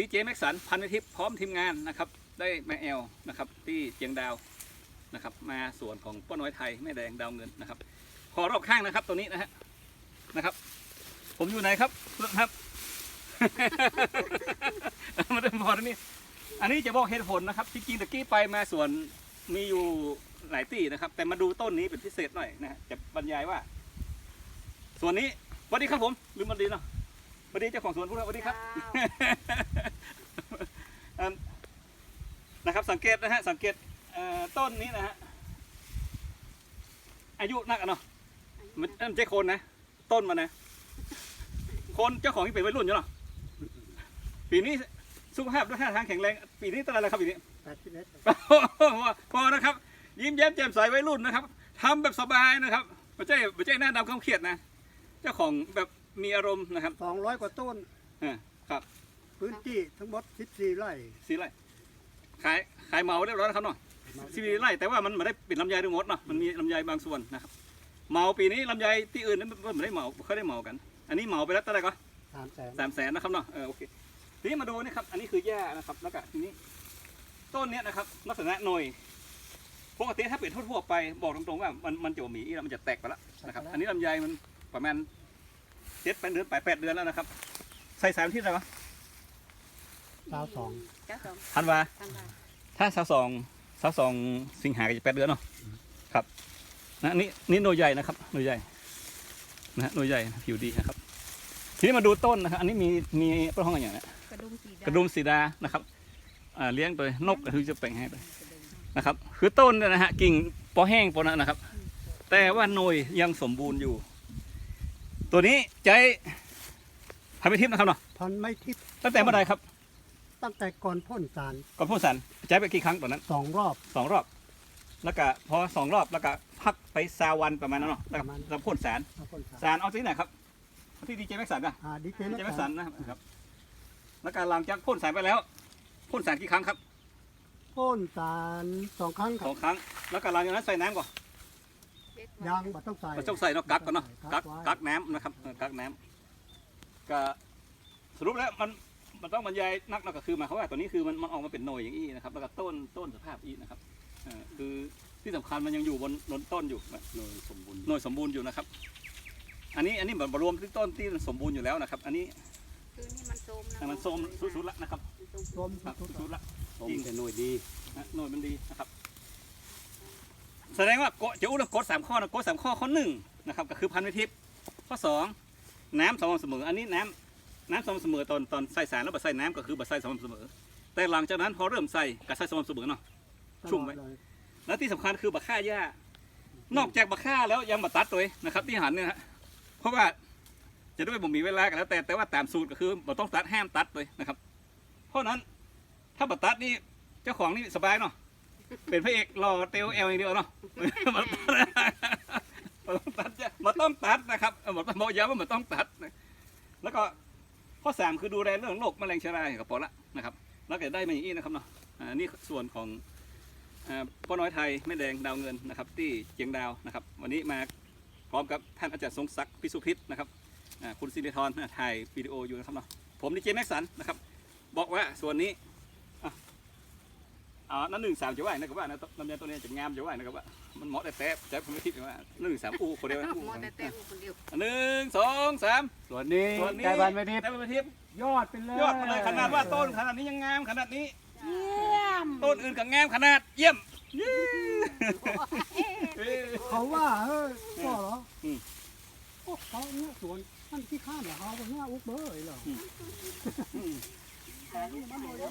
ดีเจแม็กสันพันธุ์ทิพย์พร้อมทีมงานนะครับ ได้มาแอลนะครับที่เจียงดาวนะครับ มาสวนของป้าน้อยไทยแม่แดงดาวเงินนะครับ ขอรอบข้างนะครับตัวนี้นะฮะนะครับ ผมอยู่ไหนครับเพื่อนครับมาเดินพอตรงนี้อันนี้จะบอกเหตุผลนะครับจริงๆตะกี้ไปมาสวนมีอยู่หลายที่นะครับ แต่มาดูต้นนี้เป็นพิเศษหน่อยนะฮะจะบรรยายว่า ส่วนนี้สวัสดีครับผมลืมมันดีเนาะ สวัสดีเจ้าของสวนพวกเราสวัสดีครับอืมนะครับสังเกตนะฮะสังเกตเอ่อต้นนี้นะฮะอายุนักอะเนาะมันมันไม่ใช่โคนนะ ต้นมันนะโคนเจ้าของที่เป็นวัยรุ่นอยู่เนาะปีนี้สุขภาพด้วยท่าทางแข็งแรงปีนี้ตัวอะไรครับปีนี้แปดสิบเอ็ดพอนะครับ ยิ้มแย้มแจ่มใสวัยรุ่นนะครับทำแบบสบายนะครับไม่ใช่ไม่ใช่หน้าดำข้ามเครียดนะ เจ้าของแบบ มีอารมณ์นะครับสองร้อยกว่าต้น อ่าครับพื้นที่ทั้งหมดสิบสี่ไร่สีไรขายขายเหมาเรียบร้อยแล้วครับเนาะสีไร่แต่ว่ามันไม่ได้เป็นลำไยทั้งหมดเนาะมันมีลำไยบางส่วนนะครับเหมาปีนี้ลำไยที่อื่นนั้นมันไม่ได้เหมาเขาได้เหมากัน อันนี้เหมาไปแล้วเท่าไหร่ก็สามแสนสามแสนนะครับเนาะเออโอเคทีนี้มาดูนี่ครับอันนี้คือหญ้านะครับแล้วก็ทีนี้ต้นเนี้ยนะครับลักษณะหน่อยปกติถ้าเป็นทั่วๆไปบอกตรงๆว่ามันมันจะหมีแล้วมันจะแตกไปแล้วนะครับอันนี้ลำไยมันประมาณ เจ็ดแปดเดือนแปดแปดเดือนแล้วนะครับ ใส่สารที่อะไรวะสาวสองเจ้าสองธันวาทางการถ้าสาวสองสาวสองสิงหาก็จะแปดเดือนเนาะครับนะนี่นี่หน่วยใหญ่นะครับหน่วยใหญ่นะฮะหน่วยใหญ่ผิวดีนะครับ ทีนี้มาดูต้นนะครับอันนี้มีมีต้นห้องอะไรอย่างเนี้ยกระดุมสีดำกระดุมสีดานะครับอ่าเลี้ยงโดยนกก็คือจะแปลงให้ด้วยนะครับ คือต้นเนี่ยนะฮะกิ่งปอแห้งปอนั้นนะครับ แต่ว่าหน่วยยังสมบูรณ์อยู่ ตัวนี้ใจพาไปทิพย์นะครับเนาะพันไม่ทิพย์ตั้งแต่เมื่อไรครับ ตั้งแต่ก่อนพ่นสารก่อนพ่นสันใจไปกี่ครั้งตอนนั้นสองรอบสองรอบ แล้วก็พอสองรอบแล้วก็พักไปซาวันประมาณนั้นเนาะแล้วก็ประมาณแล้วพ่นสารมาพ่นสารสารเอาที่ไหนครับเอาที่ดีเจแม็กสันนะอ่าดีเจดีเจแม็แม็กกสัสันนนะครับ แล้วก็หลังจากพ่นสารไปแล้วพ่นสารกี่ครั้งครับพ่นสารสองครั้งคสรัอบงครั้ง แล้วก็หลังจากนั้นใส่น้ำก่อนเจ็ด ยางบัต้องใส่มันต้องใส่เนาะกักก่อนเนาะกักไว้กักน้ำนะครับเออกักน้ำก็สรุปแล้วมันมันต้องบรรยายนักเนาะก็คือหมายความว่าตัวนี้คือมันมันออกมาเป็นหน่วยอย่างนี้นะครับ แล้วก็ต้นต้นสภาพอีนะครับเออคือที่สำคัญมันยังอยู่บนบนต้นอยู่หน่วยสมบูรณ์หน่วยสมบูรณ์อยู่นะครับ อันนี้อันนี้แบบรวมที่ต้นที่มันสมบูรณ์อยู่แล้วนะครับ อันนี้คือนี่มันโซมนะมันโซมสุดๆละนะครับมันโซมรวมครับทุกสุดๆละผมจะหน่วยดีนะหน่วยมันดีนะครับ แสดงว่าโกะจะอู้เรื่องกฎสามข้อนะกฎสามข้อข้อหนึ่งนะครับก็คือพันธุทิพย์ข้อสองน้ำสม่ำเสมอ อันนี้น้ำน้ำสม่ำเสมอตอนตอนใส่สารแล้วบัใส่น้ำก็คือบัใส่สม่ำเสมอ แต่หลังจากนั้นพอเริ่มใส่ก็ใส่สม่ำเสมอเนาะชุ่มไหมแล้วที่สำคัญคือบัค่าหญ้านอกจากบัค่าแล้วยังบัตัดตัวนะครับ ที่หันเนี่ยนะเพราะว่าจะด้วยบ่มีเวลากันแล้วแต่แต่ว่าตามสูตรก็คือบ่ต้องตัดห้ามตัดเลยนะครับ เพราะฉะนั้นถ้าบัตัดนี่เจ้าของนี่สบายเนาะ เป็นพระเอกรอเตลเอลอย่างเดียวเนาะมันต้องตัดมันต้องตัดนะครับเออมันบอกย้ำว่ามันต้องตัดนะแล้วก็ข้อสามคือดูแลเรื่องโรคแมลงเชื้อรากับปอละนะครับ แล้วก็ได้มาอย่างนี้นะครับเนาะอ่านี่ส่วนของอ่าป้าน้อยไทยแม่แดงดาวเงินนะครับ ที่เจียงดาวนะครับ วันนี้มาพร้อมกับท่านอาจารย์ทรงศักดิ์พิสุพิษนะครับคุณสิริธรถ่ายวิดีโออยู่นะครับเนาะผมดีเจแม็กสันนะครับ บอกว่าส่วนนี้ อ่านั่นหนึ่งสามจะว่านะครับว่านะลำไยตัวนี้จะงามจะว่านะครับว่ามันเหมาะแต่แต่แต่ผมไม่คิดว่าหนึ่งสามอู้คนเดียวนะอู้มอแต่แต่คนเดียวหนึ่งสองสามส่วนนี้ส่วนนี้ไก่บ้านไม่ทิพย์ได้เป็นทิพย์ยอดไปเลยยอดมาเลยขนาดว่าต้นขนาดนี้ยังงามขนาดนี้เยี่ยมต้นอื่นก็งามขนาดเยี่ยมเขาว่าเฮ้ยก็เหรออืมโอ้เขาเนี่ยสวนมันที่ข้ามเหรอเขาเนี่ยอุกเบอร์เหรออืม